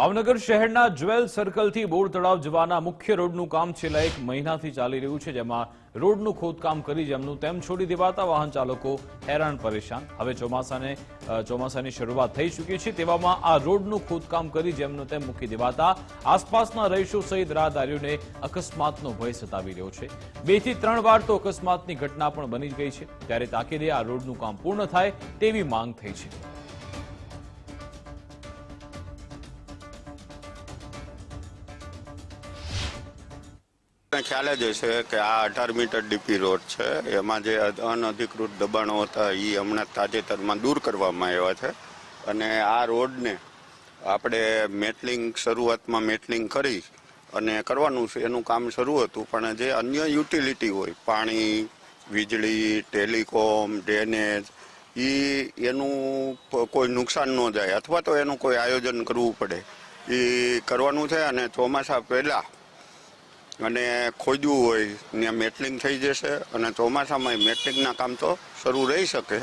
ભાવનગર શહેરના જ્વેલ સર્કલથી બોર તળાવ જવાના મુખ્ય રોડનું કામ છેલ્લા એક મહિનાથી ચાલી રહ્યું છે, જેમાં રોડનું ખોદકામ કરી જેમનું તેમ છોડી દેવાતા વાહન ચાલકો હેરાન પરેશાન. હવે ચોમાસાને ચોમાસાની શરૂઆત થઈ ચૂકી છે, તેવામાં આ રોડનું ખોદકામ કરી જેમનું તેમ મૂકી દેવાતા આસપાસના રહીશો સહિત રાહદારીઓને અકસ્માતનો ભય સતાવી રહ્યો છે. બેથી ત્રણ વાર તો અકસ્માતની ઘટના પણ બની ગઈ છે. ત્યારે તાકીદે આ રોડનું કામ પૂર્ણ થાય તેવી માંગ થઈ છે. ખ્યાલ જ હશે કે આ અઢાર મીટર ડીપી રોડ છે. એમાં જે અનઅધિકૃત દબાણો હતા એ હમણાં તાજેતરમાં દૂર કરવામાં આવ્યા છે. અને આ રોડને આપણે મેટલિંગ, શરૂઆતમાં મેટલિંગ કરી અને કરવાનું છે, એનું કામ શરૂ હતું. પણ જે અન્ય યુટિલિટી હોય, પાણી, વીજળી, ટેલિકોમ, ડ્રેનેજ એ એનું કોઈ નુકસાન ન જાય. અથવા તો એનું કોઈ આયોજન કરવું પડે. એ કરવાનું છે અને ચોમાસા પહેલાં અને ખોદ્યું હોય ત્યાં મેટલિંગ થઈ જશે અને ચોમાસામાં મેટલિંગના કામ તો શરૂ રહી શકે.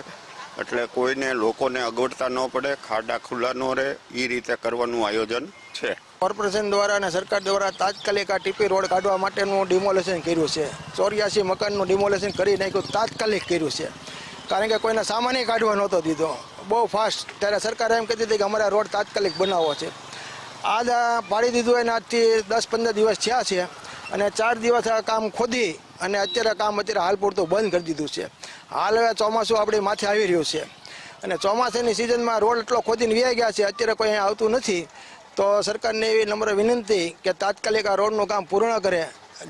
એટલે કોઈને લોકોને અગવડતા ન પડે, ખાડા ખુલ્લા ન રહે એ રીતે કરવાનું આયોજન છે. કોર્પોરેશન દ્વારા અને સરકાર દ્વારા તાત્કાલિક આ ટીપી રોડ કાઢવા માટેનું ડિમોલેશન કર્યું છે. ચોર્યાસી મકાનનું ડિમોલેશન કરી નાખ્યું, તાત્કાલિક કર્યું છે. કારણ કે કોઈને સામાન્ય કાઢવા નહોતો દીધો. બહુ ફાસ્ટ ત્યારે સરકારે એમ કહેતી હતી કે અમારે રોડ તાત્કાલિક બનાવવો છે. આ પાડી દીધું એના આજથી દસ પંદર દિવસ થયા છે. અને ચાર દિવસ આ કામ ખોદી અને અત્યારે કામ અત્યારે હાલ પૂરતું બંધ કરી દીધું છે. હાલ હવે ચોમાસું આપણી માથે આવી રહ્યું છે. અને ચોમાસાની સિઝનમાં રોડ એટલો ખોદીને વ્યાઈ ગયા છે, અત્યારે કોઈ અહીંયા આવતું નથી. તો સરકારને એવી નમ્ર વિનંતી કે તાત્કાલિક આ રોડનું કામ પૂર્ણ કરે,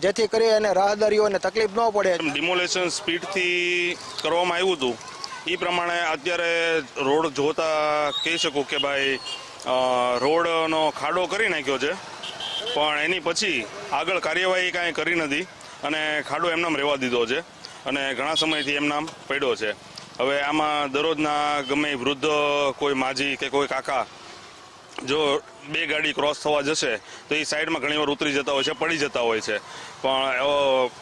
જેથી કરી અને રાહદારીઓને તકલીફ ન પડે. ડિમોલેશન સ્પીડથી કરવામાં આવ્યું હતું એ પ્રમાણે અત્યારે રોડ જોતા કહી શકું કે ભાઈ રોડનો ખાડો કરી નાખ્યો છે. પણ એની પછી આગળ કાર્યવાહી કાંઈ કરી નથી અને ખાડો એમનામ રહેવા દીધો છે અને ઘણા સમયથી એમનામ પડ્યો છે. હવે આમાં દરરોજના ગમે વૃદ્ધ કોઈ માજી કે કોઈ કાકા જો બે ગાડી ક્રોસ થવા જશે તો એ સાઈડમાં ઘણીવાર ઉતરી જતા હોય છે, પડી જતા હોય છે. પણ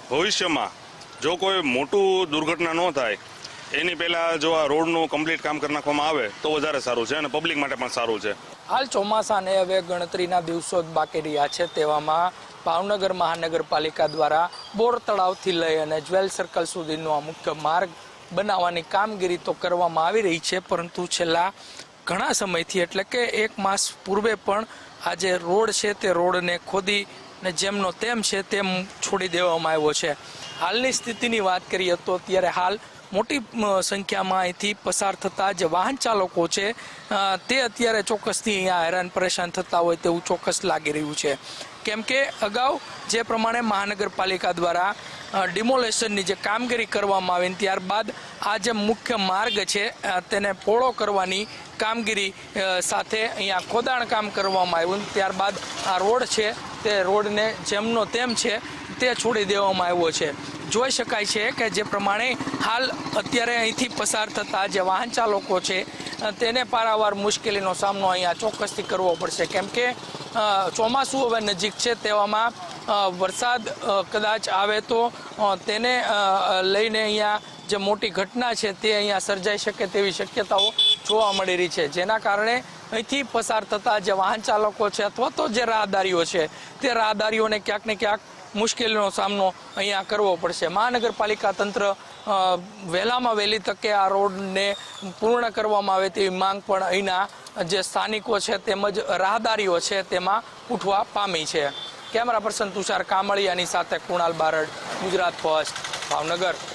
ભવિષ્યમાં જો કોઈ મોટું દુર્ઘટના ન થાય એની પહેલાં જો આ રોડનું કમ્પ્લીટ કામ કરી નાખવામાં આવે તો વધારે સારું છે અને પબ્લિક માટે પણ સારું છે. હાલ ચોમાસાને હવે ગણતરીના દિવસો જ બાકી રહ્યા છે તેવામાં ભાવનગર મહાનગરપાલિકા દ્વારા બોર તળાવથી લઈ અને જ્વેલ સર્કલ સુધીનો આ મુખ્ય માર્ગ બનાવવાની કામગીરી તો કરવામાં આવી રહી છે, પરંતુ છેલ્લા ઘણા સમયથી એટલે કે એક માસ પૂર્વે પણ આ જે રોડ છે તે રોડને ખોદી ને જેમનો તેમ છે તેમ છોડી દેવામાં આવ્યો છે. હાલની સ્થિતિની વાત કરીએ તો અત્યારે હાલ મોટી સંખ્યામાં અહીંથી પસાર થતા જે વાહન ચાલકો છે તે અત્યારે ચોક્કસથી અહીંયા હેરાન પરેશાન થતા હોય તેવું ચોક્કસ લાગી રહ્યું છે. કેમ કે અગાઉ જે પ્રમાણે મહાનગરપાલિકા દ્વારા ડિમોલેશનની જે કામગીરી કરવામાં આવી ત્યારબાદ આ જે મુખ્ય માર્ગ છે તેને પોળો કરવાની કામગીરી સાથે અહીંયા ખોદાણ કામ કરવામાં આવ્યું ત્યારબાદ આ રોડ છે, તે રોડને જેમનો તેમ છે તે છોડી દેવામાં આવ્યો છે. જોઈ શકાય છે કે જે પ્રમાણે હાલ અત્યારે અહીંથી પસાર થતા જે વાહન ચાલકો છે તેને પારાવાર મુશ્કેલીનો સામનો અહીંયા ચોક્કસથી કરવો પડશે. કેમ કે ચોમાસું હવે નજીક છે તેવામાં વરસાદ કદાચ આવે તો તેને લઈને અહીંયા જે મોટી ઘટના છે તે અહીંયા સર્જાઈ શકે તેવી શક્યતાઓ જોવા મળી રહી છે. જેના કારણે અહીંથી પસાર થતા જે વાહન ચાલકો છે અથવા તો જે રાહદારીઓ છે, તે રાહદારીઓને ક્યાંક ને ક્યાંક મુશ્કેલીનો સામનો અહીંયા કરવો પડશે. મહાનગરપાલિકા તંત્ર વહેલામાં વહેલી તકે આ રોડને પૂર્ણ કરવામાં આવે તેવી માંગ પણ અહીંના જે સ્થાનિકો છે તેમજ રાહદારીઓ છે તેમાં ઉઠવા પામી છે. કેમેરા પર્સન તુષાર કામળિયાની સાથે કુણાલ બારડ, ગુજરાત ફર્સ્ટ, ભાવનગર.